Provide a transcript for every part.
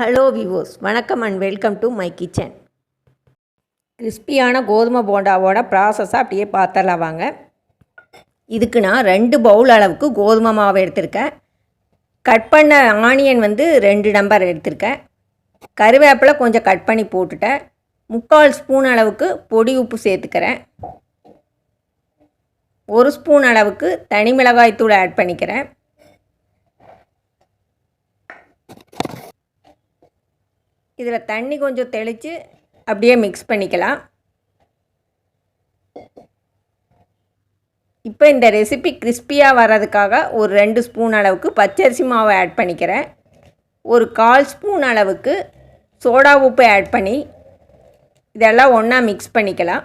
Hello விவோஸ் வணக்கம் and welcome to my kitchen கிறிஸ்பியான கோதுமை போண்டாவோட ப்ராசஸை அப்படியே பார்த்துடலாம் வாங்க. இதுக்கு நான் ரெண்டு பவுல் அளவுக்கு கோதுமை மாவு எடுத்திருக்கேன். கட் பண்ண ஆனியன் வந்து ரெண்டு நம்பர் எடுத்திருக்கேன். கருவேப்பிலை கொஞ்சம் கட் பண்ணி போட்டுட்டேன். முக்கால் ஸ்பூன் அளவுக்கு பொடி உப்பு சேர்த்துக்கிறேன். ஒரு ஸ்பூன் அளவுக்கு தனி மிளகாய்த்தூள் ஆட் பண்ணிக்கிறேன். இதில் தண்ணி கொஞ்சம் தெளித்து அப்படியே மிக்ஸ் பண்ணிக்கலாம். இப்போ இந்த ரெசிபி கிறிஸ்பியாக வர்றதுக்காக ஒரு ரெண்டு ஸ்பூன் அளவுக்கு பச்சரிசி மாவை ஆட் பண்ணிக்கிறேன். ஒரு கால் ஸ்பூன் அளவுக்கு சோடா உப்பு ஆட் பண்ணி இதெல்லாம் ஒன்றா மிக்ஸ் பண்ணிக்கலாம்.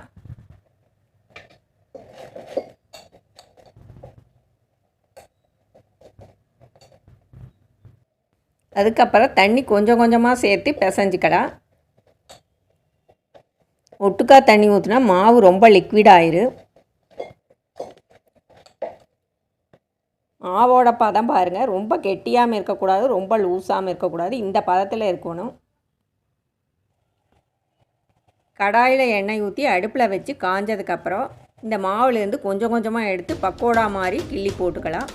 அதுக்கப்புறம் தண்ணி கொஞ்சம் கொஞ்சமாக சேர்த்து பிசைஞ்சிக்கலாம் ஒட்டுக்கா தண்ணி ஊற்றினா மாவு ரொம்ப லிக்விட் ஆயிரும் மாவோட பதம் பாருங்கள் ரொம்ப கெட்டியாமல் இருக்கக்கூடாது ரொம்ப லூஸாகவும் இருக்கக்கூடாது இந்த பதத்தில் இருக்கணும். கடாயில் எண்ணெய் ஊற்றி அடுப்பில் வச்சு காஞ்சதுக்கப்புறம் இந்த மாவுலேருந்து கொஞ்சம் கொஞ்சமாக எடுத்து பக்கோடா மாதிரி கிள்ளி போட்டுக்கலாம்.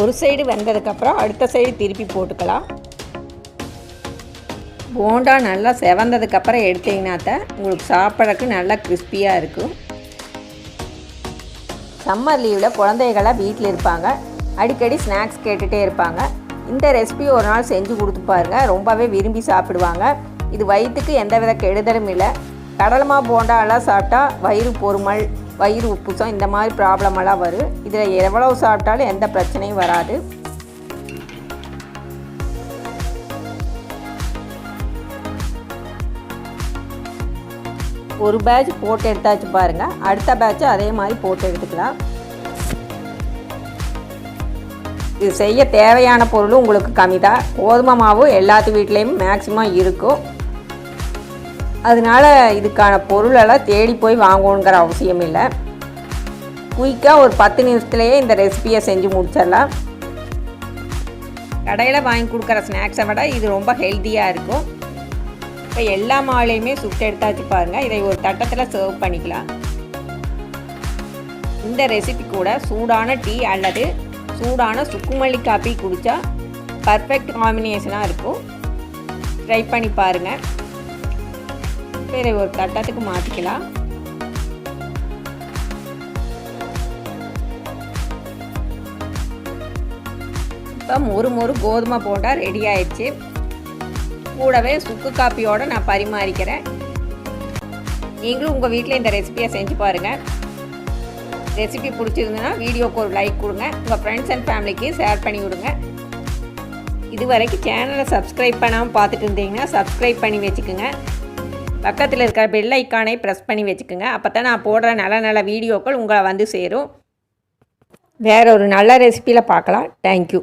ஒரு சைடு வெந்ததுக்கப்புறம் அடுத்த சைடு திருப்பி போட்டுக்கலாம். போண்டா நல்லா செவந்ததுக்கப்புறம் எடுத்தீங்கன்னாத்த உங்களுக்கு சாப்பிட்றதுக்கு நல்லா கிறிஸ்பியாக இருக்கும். சம்மர் லீவில் குழந்தைகளாக வீட்டில் இருப்பாங்க. அடிக்கடி ஸ்நாக்ஸ் கேட்டுகிட்டே இருப்பாங்க. இந்த ரெசிபி ஒரு நாள் செஞ்சு கொடுத்து பாருங்கள் ரொம்பவே விரும்பி சாப்பிடுவாங்க. இது வயிற்றுக்கு எந்த வித கெடுதலும் இல்லை. கடலமா போண்டாலாம் சாப்பிட்டா வயிறு பொறுமல் வயிறு உப்புசம் இந்த மாதிரி ப்ராப்ளமெல்லாம் வரும். இதில் எவ்வளவு சாப்பிட்டாலும் எந்த பிரச்சனையும் வராது. ஒரு பேட்ச் போட்டு எடுத்தாச்சு பாருங்கள் அடுத்த பேட்ச் அதே மாதிரி போட்டு எடுத்துக்கலாம். இது செய்ய தேவையான பொருளும் உங்களுக்கு கம்மி தான். கோதுமை மாவு எல்லாத்து வீட்லேயும் மேக்ஸிமம் இருக்கும். அதனால் இதுக்கான பொருளெல்லாம் தேடி போய் வாங்கணுங்கிற அவசியம் இல்லை. குயிக்காக ஒரு பத்து நிமிஷத்துலேயே இந்த ரெசிபியை செஞ்சு முடிச்சிடலாம். கடையில் வாங்கி கொடுக்குற ஸ்நாக்ஸை விட இது ரொம்ப ஹெல்த்தியாக இருக்கும். இப்போ எல்லா மாலையுமே சுட்டு எடுத்தாச்சு பாருங்கள் இதை ஒரு தட்டத்தில் சர்வ் பண்ணிக்கலாம். இந்த ரெசிபி கூட சூடான டீ அல்லது சூடான சுக்குமல்லி காப்பி குடித்தா பர்ஃபெக்ட் காம்பினேஷனாக இருக்கும். ட்ரை பண்ணி பாருங்கள் வேறு ஒரு தட்டத்துக்கு மாற்றிக்கலாம் இப்போ மொறு மொறு கோதுமை போண்டா ரெடி ஆயிடுச்சு. கூடவே சுக்கு காப்பியோடு நான் பரிமாறிக்கிறேன். நீங்களும் உங்கள் வீட்டில் இந்த ரெசிபியை செஞ்சு பாருங்கள் ரெசிபி பிடிச்சிருந்ததுன்னா வீடியோக்கு ஒரு லைக் கொடுங்க. உங்கள் ஃப்ரெண்ட்ஸ் அண்ட் ஃபேமிலிக்கு ஷேர் பண்ணி விடுங்க. இது வரைக்கும் சேனலை சப்ஸ்கிரைப் பண்ணாமல் பார்த்துட்டு இருந்தீங்கன்னா சப்ஸ்கிரைப் பண்ணி வச்சுக்கோங்க. பக்கத்தில் இருக்கிற பெல் ஐக்கானை ப்ரெஸ் பண்ணி வச்சுக்கோங்க. அப்போ தான் நான் போடுற நல்ல நல்ல வீடியோக்கள் உங்களை வந்து சேரும். வேற ஒரு நல்ல ரெசிப்பியில் பார்க்கலாம். தேங்க்யூ